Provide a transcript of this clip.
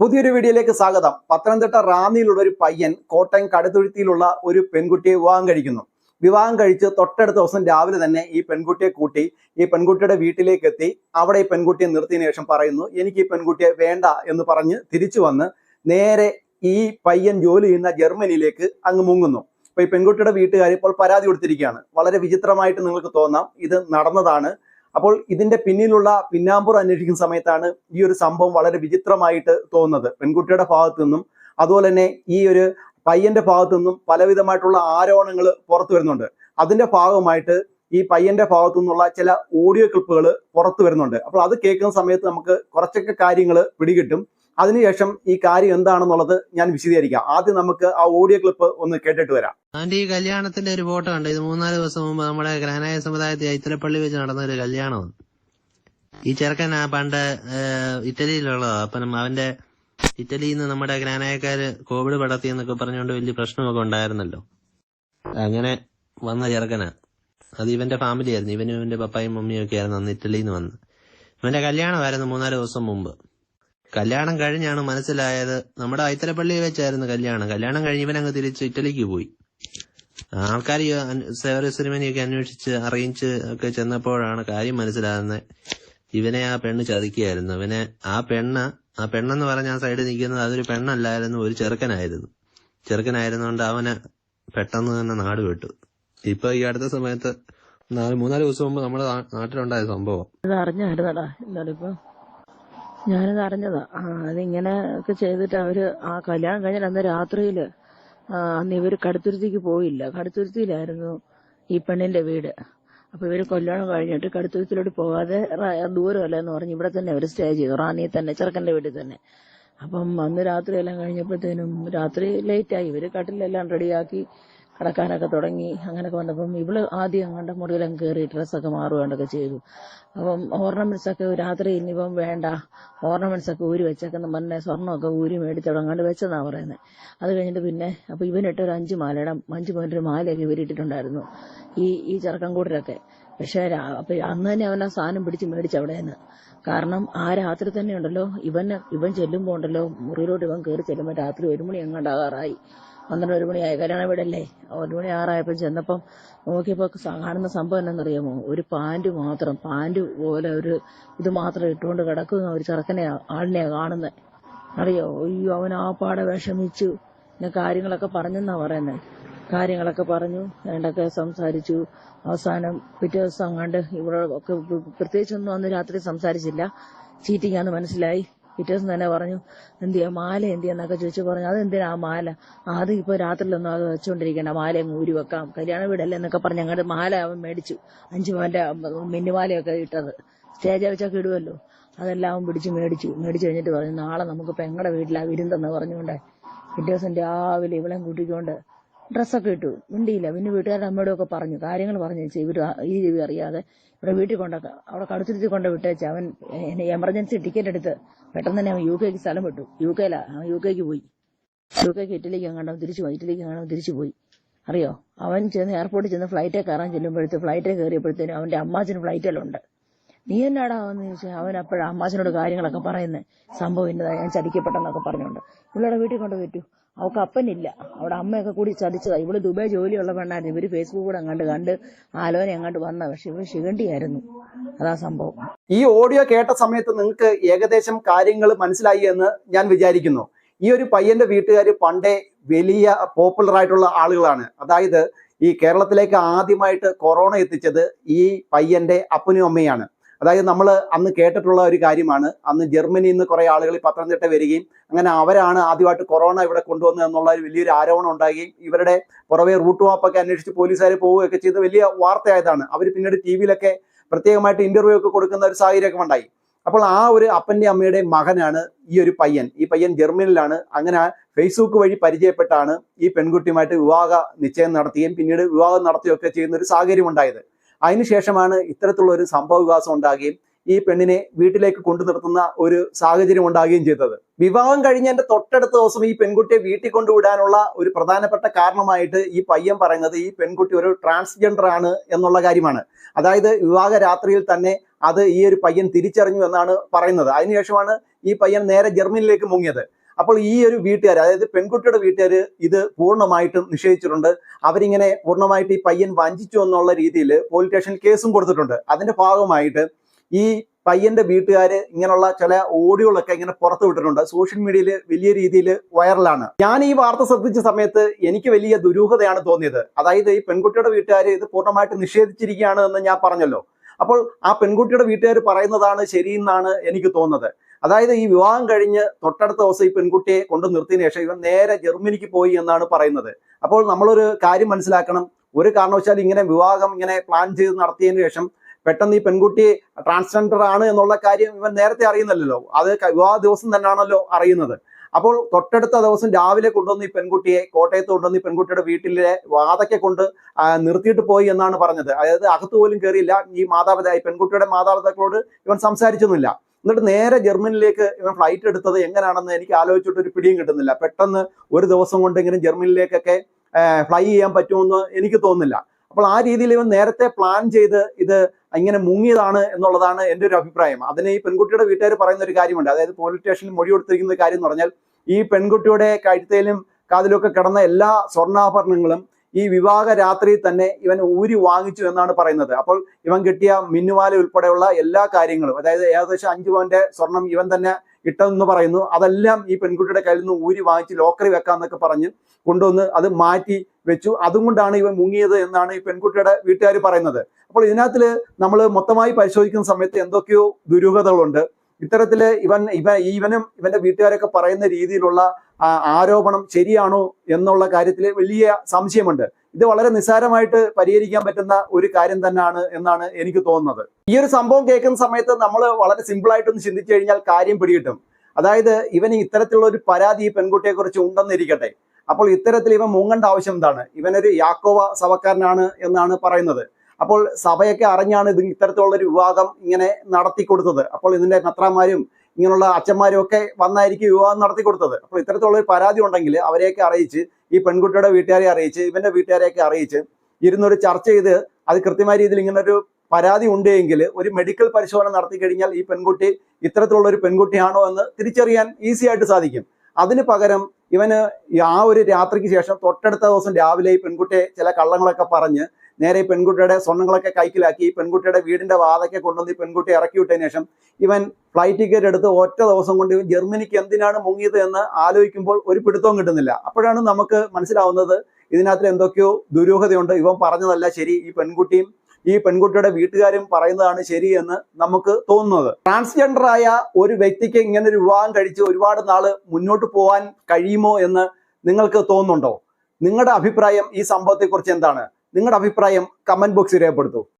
പുതിയൊരു വീഡിയോയിലേക്ക് സ്വാഗതം. പത്തനംതിട്ട റാന്നിയിലുള്ള ഒരു പയ്യൻ കോട്ടയം കടുത്തുഴുത്തിയിലുള്ള ഒരു പെൺകുട്ടിയെ വിവാഹം കഴിക്കുന്നു. വിവാഹം കഴിച്ച് തൊട്ടടുത്ത ദിവസം രാവിലെ തന്നെ ഈ പെൺകുട്ടിയെ കൂട്ടി ഈ പെൺകുട്ടിയുടെ വീട്ടിലേക്ക് എത്തി. അവിടെ ഈ പെൺകുട്ടിയെ നിർത്തിയതിനു ശേഷം പറയുന്നു എനിക്ക് ഈ പെൺകുട്ടിയെ വേണ്ട എന്ന് പറഞ്ഞ് തിരിച്ചു വന്ന് നേരെ ഈ പയ്യൻ ജോലി ചെയ്യുന്ന ജർമ്മനിയിലേക്ക് അങ്ങ് മുങ്ങുന്നു. അപ്പൊ ഈ പെൺകുട്ടിയുടെ വീട്ടുകാർ ഇപ്പോൾ പരാതി കൊടുത്തിരിക്കുകയാണ്. വളരെ വിചിത്രമായിട്ട് നിങ്ങൾക്ക് തോന്നാം. ഇത് നടന്നതാണ്. അപ്പോൾ ഇതിന്റെ പിന്നിലുള്ള പിന്നാമ്പുറം അന്വേഷിക്കുന്ന സമയത്താണ് ഈ ഒരു സംഭവം വളരെ വിചിത്രമായിട്ട് തോന്നുന്നത്. പെൺകുട്ടിയുടെ ഭാഗത്തു നിന്നും അതുപോലെ തന്നെ ഈ ഒരു പയ്യന്റെ ഭാഗത്തു നിന്നും പലവിധമായിട്ടുള്ള ആരോപണങ്ങൾ പുറത്തു വരുന്നുണ്ട്. അതിന്റെ ഭാഗമായിട്ട് ഈ പയ്യന്റെ ഭാഗത്തു നിന്നുള്ള ചില ഓഡിയോ ക്ലിപ്പുകൾ പുറത്തു വരുന്നുണ്ട്. അപ്പോൾ അത് കേൾക്കുന്ന സമയത്ത് നമുക്ക് കുറച്ചൊക്കെ കാര്യങ്ങൾ പിടികിട്ടും. അതിനുശേഷം ഈ കാര്യം എന്താണെന്നുള്ളത് ഞാൻ വിശദീകരിക്കാം. ആദ്യം നമുക്ക് ആ ഓഡിയോ ക്ലിപ്പ് ഒന്ന് കേട്ടിട്ട് വരാം. ആന്റി ഈ കല്യാണത്തിന്റെ ഒരു ഫോട്ടോ ഉണ്ട്. ഇത് മൂന്നാൽ ദിവസം മുമ്പ് നമ്മുടെ ഗ്രാനായ സമുദായത്തിൽ ഐത്തലപ്പള്ളി വെച്ച് നടന്ന ഒരു കല്യാണമാണ്. ഈ ചെറുക്കൻ പണ്ട് ഇറ്റലിയിലുള്ളതാ. അപ്പം അവന്റെ ഇറ്റലിയിൽ നിന്ന് നമ്മുടെ ഗ്രാനായക്കാര് കോവിഡ് പടർത്തി എന്നൊക്കെ പറഞ്ഞുകൊണ്ട് വലിയ പ്രശ്നമൊക്കെ ഉണ്ടായിരുന്നല്ലോ. അങ്ങനെ വന്ന ചെറുക്കനാ. അത് ഇവന്റെ ഫാമിലി ആയിരുന്നു. ഇവനും ഇവന്റെ പപ്പായും മമ്മിയും ഒക്കെ ആയിരുന്നു അന്ന് ഇറ്റലിയിൽ നിന്ന് വന്ന് ഇവന്റെ കല്യാണമായിരുന്നു മൂന്നാൽ ദിവസം മുമ്പ്. കല്യാണം കഴിഞ്ഞാണ് മനസ്സിലായത്. നമ്മുടെ ഐത്തലപ്പള്ളിയിൽ വെച്ചായിരുന്നു കല്യാണം. കല്യാണം കഴിഞ്ഞ് അങ്ങ് തിരിച്ച് ഇറ്റലിക്ക് പോയി. ആൾക്കാർ സേവര സിനിമനെയൊക്കെ അന്വേഷിച്ച് അറിയിച്ച് ഒക്കെ ചെന്നപ്പോഴാണ് കാര്യം മനസ്സിലാകുന്നത്. ഇവനെ ആ പെണ്ണ് ചതിക്കുകയായിരുന്നു. ഇവനെ ആ പെണ്ണ് ആ പെണ്ണെന്ന് പറഞ്ഞ ആ സൈഡിൽ നിൽക്കുന്നത് അതൊരു പെണ്ണല്ലായിരുന്നു ഒരു ചെറുക്കനായിരുന്നു. ചെറുക്കനായിരുന്നുകൊണ്ട് അവന് പെട്ടെന്ന് തന്നെ നാട് വിട്ടു. ഇപ്പൊ ഈ അടുത്ത സമയത്ത് നാല് മൂന്നാൽ ദിവസം മുമ്പ് നമ്മുടെ നാട്ടിലുണ്ടായ സംഭവം. അറിഞ്ഞായിരുന്നടാ എന്നാലിപ്പോ ഞാനത് അറിഞ്ഞതാ. അതിങ്ങനെ ഒക്കെ ചെയ്തിട്ട് അവർ ആ കല്യാണം കഴിഞ്ഞ അന്ന് രാത്രിയിൽ അന്ന് ഇവർ കടുത്തുരുത്തിക്ക് പോയില്ല. കടുത്തുരുത്തിയിലായിരുന്നു ഈ പെണ്ണിന്റെ വീട്. അപ്പൊ ഇവർ കല്യാണം കഴിഞ്ഞിട്ട് കടുത്തുരുത്തിലോട്ട് പോകാതെ ദൂരമല്ല എന്ന് പറഞ്ഞ് ഇവിടെ തന്നെ അവർ സ്റ്റേ ചെയ്തു. റാണി തന്നെ ചെറുക്കന്റെ വീട്ടിൽ തന്നെ. അപ്പം അന്ന് രാത്രി എല്ലാം കഴിഞ്ഞപ്പോഴത്തേനും രാത്രി ലേറ്റായി ഇവർ കട്ടിലെല്ലാം റെഡിയാക്കി കിടക്കാനൊക്കെ തുടങ്ങി. അങ്ങനെയൊക്കെ വന്നപ്പം ഇവൾ ആദ്യം അങ്ങോട്ട് മുറിയിലും കയറി ഡ്രസ്സൊക്കെ മാറുകയൊക്കെ ചെയ്തു. അപ്പം ഓർണമെന്റ്സ് ഒക്കെ രാത്രി ഇനിയിപ്പം വേണ്ട. ഓർണമെന്റ്സ് ഒക്കെ ഊരി വെച്ചേക്കെന്ന് പറഞ്ഞ സ്വർണമൊക്കെ ഊരി മേടിച്ച് വെച്ചെന്നാണ് പറയുന്നത് അത് കഴിഞ്ഞിട്ട് പിന്നെ അപ്പൊ ഇവനിട്ട് ഒരു അഞ്ച് മാലയുടെ അഞ്ച് പോയിന്റ് മാലയൊക്കെ ഇവരിട്ടിട്ടുണ്ടായിരുന്നു ഈ ഈ ചെറുക്കം കൂട്ടരൊക്കെ. പക്ഷെ അന്ന് തന്നെ അവൻ ആ സാധനം പിടിച്ച് മേടിച്ച് നിന്ന് കാരണം ആ രാത്രി തന്നെ ഉണ്ടല്ലോ. ഇവൻ ഇവൻ ചെല്ലുമ്പോ ഉണ്ടല്ലോ മുറിയിലോട്ട് ഇവൻ കയറി ചെല്ലുമ്പോ രാത്രി ഒരു മണി എങ്ങാണ്ടാകാറായി പന്ത്രണ്ട് ഒരു മണിയായി കല്യാണ വീടല്ലേ? ഒരു മണി ആറായപ്പോൾ ചെന്നപ്പം നോക്കിയപ്പോൾ കാണുന്ന സംഭവം എന്നറിയാമോ ഒരു പാന്റ് മാത്രം പാന്റ് പോലെ ഒരു ഇത് മാത്രം ഇട്ടുകൊണ്ട് കിടക്കുന്ന ഒരു ചെറുക്കനെ ആളിനെയാണ് കാണുന്നത് അറിയോ? അയ്യോ അവൻ ആ പാടെ വിഷമിച്ചു. പിന്നെ കാര്യങ്ങളൊക്കെ പറഞ്ഞെന്നാ പറയുന്നത് കാര്യങ്ങളൊക്കെ പറഞ്ഞു വേണ്ടൊക്കെ സംസാരിച്ചു. അവസാനം പിറ്റേ ദിവസം അങ്ങാണ്ട് ഇവിടെ ഒക്കെ പ്രത്യേകിച്ചൊന്നും അന്ന് രാത്രി സംസാരിച്ചില്ല. ചീറ്റിങ്ങാന്ന് മനസ്സിലായി. പിറ്റേ ദിവസം തന്നെ പറഞ്ഞു എന്തിയാ മാല എന്തിയാ എന്നൊക്കെ ചോദിച്ചു പറഞ്ഞു അതെന്തിനാ മാല? അത് ഇപ്പൊ രാത്രിയിലൊന്നും അത് വെച്ചോണ്ടിരിക്കണ്ട മാല ഊരി വെക്കാം കല്യാണ വീടല്ലേ എന്നൊക്കെ പറഞ്ഞ് അങ്ങോട്ട് മാല അവൻ മേടിച്ചു അഞ്ചു പവന്റെ മിന്നുമാലയൊക്കെ ഇട്ടത്. സ്റ്റേജ് വെച്ചൊക്കെ ഇടുമല്ലോ അതെല്ലാം അവൻ പിടിച്ച് മേടിച്ചു. മേടിച്ചു കഴിഞ്ഞിട്ട് പറഞ്ഞു നാളെ നമുക്ക് പെങ്ങടെ വീട്ടിലാ വിരുന്നെന്ന് പറഞ്ഞുകൊണ്ട് പിറ്റേ ദിവസം രാവിലെ ഇവളെയും കൂട്ടിക്കൊണ്ട് ഡ്രസ്സൊക്കെ ഇട്ടു. മിണ്ടിയില്ല. പിന്നെ വീട്ടുകാരുടെ അമ്മയോടൊക്കെ പറഞ്ഞു. കാര്യങ്ങൾ പറഞ്ഞു. വെച്ചാൽ ഇവർ ഈ ജീവി അറിയാതെ ഇവിടെ വീട്ടിൽ കൊണ്ട അവിടെ കടുത്തിരുത്തി കൊണ്ട് വിട്ടേച്ച്. അവൻ എമർജൻസി ടിക്കറ്റ് എടുത്ത് പെട്ടെന്ന് തന്നെ അവൻ യു കെക്ക് സ്ഥലം വിട്ടു. യു കെയിലാ. യു കെക്ക് പോയി. യു കെക്ക് ഇറ്റലിക്ക് അങ്ങാണ്ടോ തിരിച്ചു പോയി. ഇറ്റലിക്ക് അങ്ങാണ്ടോ തിരിച്ചു പോയി. അറിയോ? അവൻ ചെന്ന് എയർപോർട്ടിൽ ചെന്ന് ഫ്ലൈറ്റിൽ കയറാൻ ചെല്ലുമ്പോഴത്തെ ഫ്ലൈറ്റിൽ കയറിയപ്പോഴത്തേനും അവന്റെ അമ്മാച്ചന് ഫ്ലൈറ്റിലുണ്ട് നീ എന്നാടാ എന്ന് ചോദിച്ചാൽ അവൻ അപ്പോഴാ അമ്മാച്ചനോട് കാര്യങ്ങളൊക്കെ പറയുന്നത് സംഭവം ഇന്നതാ ഞാൻ ചതിക്കപ്പെട്ടെന്നൊക്കെ പറഞ്ഞുകൊണ്ട് ഇവളുടെ വീട്ടിൽ കൊണ്ട് പറ്റൂ അവൾക്ക് അപ്പനില്ല. അവിടെ അമ്മയൊക്കെ കൂടി ചതിച്ചതാ. ഇവൾ ദുബായ് ജോലിയുള്ള പെണ്ണായിരുന്നു. ഇവർ ഫേസ്ബുക്ക് കൂടെ അങ്ങാണ്ട് കണ്ട് ആലോചന അങ്ങാണ്ട് വന്ന. പക്ഷെ ഇവൾ ശിഖണ്ഡിയായിരുന്നു. അതാ സംഭവം. ഈ ഓഡിയോ കേട്ട സമയത്ത് നിങ്ങൾക്ക് ഏകദേശം കാര്യങ്ങൾ മനസ്സിലായി എന്ന് ഞാൻ വിചാരിക്കുന്നു. ഈ ഒരു പയ്യന്റെ വീട്ടുകാർ പണ്ടേ വലിയ പോപ്പുലർ ആയിട്ടുള്ള ആളുകളാണ്. അതായത് ഈ കേരളത്തിലേക്ക് ആദ്യമായിട്ട് കൊറോണ എത്തിച്ചത് ഈ പയ്യന്റെ അപ്പനും അമ്മയാണ്. അതായത് നമ്മൾ അന്ന് കേട്ടിട്ടുള്ള ഒരു കാര്യമാണ്. അന്ന് ജർമ്മനിയിൽ നിന്ന് കുറേ ആളുകൾ പത്തനംതിട്ട വരികയും അങ്ങനെ അവരാണ് ആദ്യമായിട്ട് കൊറോണ ഇവിടെ കൊണ്ടുവന്നത് എന്നുള്ള ഒരു വലിയൊരു ആരോപണം ഉണ്ടാകുകയും ഇവരുടെ പുറവെ റൂട്ട് മാപ്പൊക്കെ അന്വേഷിച്ച് പോലീസുകാർ പോവുകയൊക്കെ ചെയ്ത് വലിയ വാർത്തയായതാണ്. അവർ പിന്നീട് ടി വിയിലൊക്കെ പ്രത്യേകമായിട്ട് ഇന്റർവ്യൂ ഒക്കെ കൊടുക്കുന്ന ഒരു സാഹചര്യമൊക്കെ ഉണ്ടായി. അപ്പോൾ ആ ഒരു അപ്പന്റെ അമ്മയുടെ മകനാണ് ഈ ഒരു പയ്യൻ. ഈ പയ്യൻ ജർമ്മനിയിലാണ്. അങ്ങനെ ഫേസ്ബുക്ക് വഴി പരിചയപ്പെട്ടാണ് ഈ പെൺകുട്ടിയുമായിട്ട് വിവാഹ നിശ്ചയം നടത്തുകയും പിന്നീട് വിവാഹം നടത്തുകയൊക്കെ ചെയ്യുന്ന ഒരു സാഹചര്യം ഉണ്ടായത്. അതിനുശേഷമാണ് ഇത്തരത്തിലുള്ള ഒരു സംഭവ വികാസം ഉണ്ടാകുകയും ഈ പെണ്ണിനെ വീട്ടിലേക്ക് കൊണ്ടു നിർത്തുന്ന ഒരു സാഹചര്യം ഉണ്ടാകുകയും ചെയ്തത്. വിവാഹം കഴിഞ്ഞതിന്റെ തൊട്ടടുത്ത ദിവസം ഈ പെൺകുട്ടിയെ വീട്ടിൽ കൊണ്ടുവിടാനുള്ള ഒരു പ്രധാനപ്പെട്ട കാരണമായിട്ട് ഈ പയ്യൻ പറയുന്നത് ഈ പെൺകുട്ടി ഒരു ട്രാൻസ്ജെൻഡർ ആണ് എന്നുള്ള കാര്യമാണ്. അതായത് വിവാഹ രാത്രിയിൽ തന്നെ അത് ഈ ഒരു പയ്യൻ തിരിച്ചറിഞ്ഞു എന്നാണ് പറയുന്നത്. അതിനുശേഷമാണ് ഈ പയ്യൻ നേരെ ജർമ്മനിയിലേക്ക് മുങ്ങിയത്. അപ്പോൾ ഈ ഒരു വീട്ടുകാർ അതായത് പെൺകുട്ടിയുടെ വീട്ടുകാർ ഇത് പൂർണമായിട്ടും നിഷേധിച്ചിട്ടുണ്ട്. അവരിങ്ങനെ പൂർണമായിട്ട് ഈ പയ്യൻ വഞ്ചിച്ചു എന്നുള്ള രീതിയിൽ പോലീസ് സ്റ്റേഷനിൽ കേസും കൊടുത്തിട്ടുണ്ട്. അതിന്റെ ഭാഗമായിട്ട് ഈ പയ്യന്റെ വീട്ടുകാർ ഇങ്ങനെയുള്ള ചില ഓഡിയോകളൊക്കെ ഇങ്ങനെ പുറത്തു വിട്ടിട്ടുണ്ട്. സോഷ്യൽ മീഡിയയിൽ വലിയ രീതിയിൽ വൈറലാണ് ഞാൻ ഈ വാർത്ത ശ്രദ്ധിച്ച സമയത്ത് എനിക്ക് വലിയ ദുരൂഹതയാണ് തോന്നിയത്. അതായത് ഈ പെൺകുട്ടിയുടെ വീട്ടുകാർ ഇത് പൂർണമായിട്ട് നിഷേധിച്ചിരിക്കുകയാണ് എന്ന് ഞാൻ പറഞ്ഞല്ലോ. അപ്പോൾ ആ പെൺകുട്ടിയുടെ വീട്ടുകാർ പറയുന്നതാണ് ശരിയെന്നാണ് എനിക്ക് തോന്നുന്നത്. അതായത് ഈ വിവാഹം കഴിഞ്ഞ് തൊട്ടടുത്ത ദിവസം ഈ പെൺകുട്ടിയെ കൊണ്ട് നിർത്തിയതിനു ശേഷം ഇവൻ നേരെ ജർമ്മനിക്ക് പോയി എന്നാണ് പറയുന്നത്. അപ്പോൾ നമ്മളൊരു കാര്യം മനസ്സിലാക്കണം. ഒരു കാരണവശാലും ഇങ്ങനെ വിവാഹം ഇങ്ങനെ പ്ലാൻ ചെയ്ത് നടത്തിയതിനു ശേഷം പെട്ടെന്ന് ഈ പെൺകുട്ടി ട്രാൻസ്ജെൻഡർ ആണ് എന്നുള്ള കാര്യം ഇവൻ നേരത്തെ അറിയുന്നില്ലല്ലോ. അത് വിവാഹ ദിവസം തന്നെയാണല്ലോ അറിയുന്നത്. അപ്പോൾ തൊട്ടടുത്ത ദിവസം രാവിലെ കൊണ്ടുവന്ന് ഈ പെൺകുട്ടിയെ കോട്ടയത്ത് കൊണ്ടുവന്ന് ഈ പെൺകുട്ടിയുടെ വീട്ടിലെ വാതൊക്കെ കൊണ്ട് നിർത്തിയിട്ട് പോയി എന്നാണ് പറഞ്ഞത്. അതായത് അകത്ത് പോലും കയറിയില്ല ഈ മാതാപിതാ ഈ പെൺകുട്ടിയുടെ മാതാപിതാക്കളോട് ഇവൻ സംസാരിച്ചൊന്നുമില്ല. എന്നിട്ട് നേരെ ജർമ്മനിയിലേക്ക് ഇവൻ ഫ്ലൈറ്റ് എടുത്തത് എങ്ങനെയാണെന്ന് എനിക്ക് ആലോചിച്ചിട്ട് ഒരു പിടിയും കിട്ടുന്നില്ല. പെട്ടെന്ന് ഒരു ദിവസം കൊണ്ട് ഇങ്ങനെ ജർമ്മനിയിലേക്കൊക്കെ ഫ്ലൈ ചെയ്യാൻ പറ്റുമെന്ന് എനിക്ക് തോന്നുന്നില്ല. അപ്പോൾ ആ രീതിയിൽ ഇവൻ നേരത്തെ പ്ലാൻ ചെയ്ത് ഇത് ഇങ്ങനെ മുങ്ങിയതാണ് എന്നുള്ളതാണ് എന്റെ ഒരു അഭിപ്രായം. അതിന് ഈ പെൺകുട്ടിയുടെ വീട്ടുകാർ പറയുന്ന ഒരു കാര്യമുണ്ട്. അതായത് പോലീസ് സ്റ്റേഷനിൽ മൊഴി കൊടുത്തിരിക്കുന്ന കാര്യം എന്ന് പറഞ്ഞാൽ ഈ പെൺകുട്ടിയുടെ കഴുത്തേലും ഒക്കെ കിടന്ന എല്ലാ സ്വർണാഭരണങ്ങളും ഈ വിവാഹ രാത്രി തന്നെ ഇവൻ ഊരി വാങ്ങിച്ചു എന്നാണ് പറയുന്നത്. അപ്പോൾ ഇവൻ കിട്ടിയ മിന്നുമാല ഉൾപ്പെടെയുള്ള എല്ലാ കാര്യങ്ങളും അതായത് ഏകദേശം അഞ്ചു പവന്റെ സ്വർണം ഇവൻ തന്നെ കിട്ടുമെന്ന് പറയുന്നു. അതെല്ലാം ഈ പെൺകുട്ടിയുടെ കയ്യിൽ നിന്ന് ഊരി വാങ്ങിച്ച് ലോക്കറി വെക്കാന്നൊക്കെ പറഞ്ഞ് കൊണ്ടുവന്ന് അത് മാറ്റി വെച്ചു. അതുകൊണ്ടാണ് ഇവൻ മുങ്ങിയത് എന്നാണ് ഈ പെൺകുട്ടിയുടെ വീട്ടുകാർ പറയുന്നത്. അപ്പോൾ ഇതിനകത്തിൽ നമ്മൾ മൊത്തമായി പരിശോധിക്കുന്ന സമയത്ത് എന്തൊക്കെയോ ദുരൂഹതകളുണ്ട്. ഇത്തരത്തിൽ ഇവൻ ഇവ ഇവനും ഇവന്റെ വീട്ടുകാരൊക്കെ പറയുന്ന രീതിയിലുള്ള ആരോപണം ശരിയാണോ എന്നുള്ള കാര്യത്തിൽ വലിയ സംശയമുണ്ട്. ഇത് വളരെ നിസ്സാരമായിട്ട് പരിഹരിക്കാൻ പറ്റുന്ന ഒരു കാര്യം തന്നെയാണ് എന്നാണ് എനിക്ക് തോന്നുന്നത്. ഈ ഒരു സംഭവം കേൾക്കുന്ന സമയത്ത് നമ്മൾ വളരെ സിമ്പിൾ ആയിട്ടൊന്ന് ചിന്തിച്ചു കഴിഞ്ഞാൽ കാര്യം പിടികിട്ടും. അതായത് ഇവന് ഇത്തരത്തിലുള്ള ഒരു പരാതി ഈ പെൺകുട്ടിയെ കുറിച്ച് ഉണ്ടെന്നിരിക്കട്ടെ. അപ്പോൾ ഇത്തരത്തിൽ ഇവൻ മുങ്ങേണ്ട ആവശ്യം എന്താണ്? ഇവനൊരു യാക്കോവ സവക്കാരനാണ് എന്നാണ് പറയുന്നത്. അപ്പോൾ സഭയൊക്കെ അറിഞ്ഞാണ് ഇത് ഇത്തരത്തിലുള്ള ഒരു വിവാഹം ഇങ്ങനെ നടത്തി കൊടുത്തത് അപ്പോൾ ഇതിന്റെ മെത്രാന്മാരും ഇങ്ങനെയുള്ള അച്ഛന്മാരും ഒക്കെ വന്നായിരിക്കും വിവാഹം നടത്തി കൊടുത്തത് അപ്പോൾ ഇത്തരത്തിലുള്ള ഒരു പരാതി ഉണ്ടെങ്കിൽ അവരെയൊക്കെ അറിയിച്ച് ഈ പെൺകുട്ടിയുടെ വീട്ടുകാരെ അറിയിച്ച് ഇവന്റെ വീട്ടുകാരെയൊക്കെ അറിയിച്ച് ഇരുന്നൊരു ചർച്ച ചെയ്ത് അത് കൃത്യമായ രീതിയിൽ ഇങ്ങനൊരു പരാതി ഉണ്ടെങ്കിൽ ഒരു മെഡിക്കൽ പരിശോധന നടത്തി കഴിഞ്ഞാൽ ഈ പെൺകുട്ടി ഇത്തരത്തിലുള്ള ഒരു പെൺകുട്ടിയാണോ എന്ന് തിരിച്ചറിയാൻ ഈസി ആയിട്ട് സാധിക്കും. അതിന് പകരം ഇവന് ആ ഒരു രാത്രിക്ക് ശേഷം തൊട്ടടുത്ത ദിവസം രാവിലെ ഈ പെൺകുട്ടിയെ ചില കള്ളങ്ങളൊക്കെ പറഞ്ഞ് നേരെ പെൺകുട്ടിയുടെ സ്വർണങ്ങളൊക്കെ കൈക്കിലാക്കി പെൺകുട്ടിയുടെ വീടിന്റെ വാതൊക്കെ കൊണ്ടുവന്ന് പെൺകുട്ടി ഇറക്കി വിട്ടതിന് ശേഷം ഇവൻ ഫ്ലൈറ്റ് ടിക്കറ്റ് എടുത്ത് ഒറ്റ ദിവസം കൊണ്ട് ഇവൻ ജർമ്മനിക്ക് എന്തിനാണ് മുങ്ങിയത് എന്ന് ആലോചിക്കുമ്പോൾ ഒരു പിടുത്തവും കിട്ടുന്നില്ല. അപ്പോഴാണ് നമുക്ക് മനസ്സിലാവുന്നത് ഇതിനകത്ത് എന്തൊക്കെയോ ദുരൂഹതയുണ്ട്. ഇവൻ പറഞ്ഞതല്ല ശരി ഈ പെൺകുട്ടിയും ഈ പെൺകുട്ടിയുടെ വീട്ടുകാരും പറയുന്നതാണ് ശരി എന്ന് നമുക്ക് തോന്നുന്നത്. ട്രാൻസ്ജെൻഡർ ആയ ഒരു വ്യക്തിക്ക് ഇങ്ങനെ ഒരു വിവാഹം കഴിച്ച് ഒരുപാട് നാൾ മുന്നോട്ട് പോകാൻ കഴിയുമോ എന്ന് നിങ്ങൾക്ക് തോന്നുന്നുണ്ടോ? നിങ്ങളുടെ അഭിപ്രായം ഈ സംഭവത്തെക്കുറിച്ച് എന്താണ്? നിങ്ങളുടെ അഭിപ്രായം കമന്റ് ബോക്സിൽ രേഖപ്പെടുത്തൂ.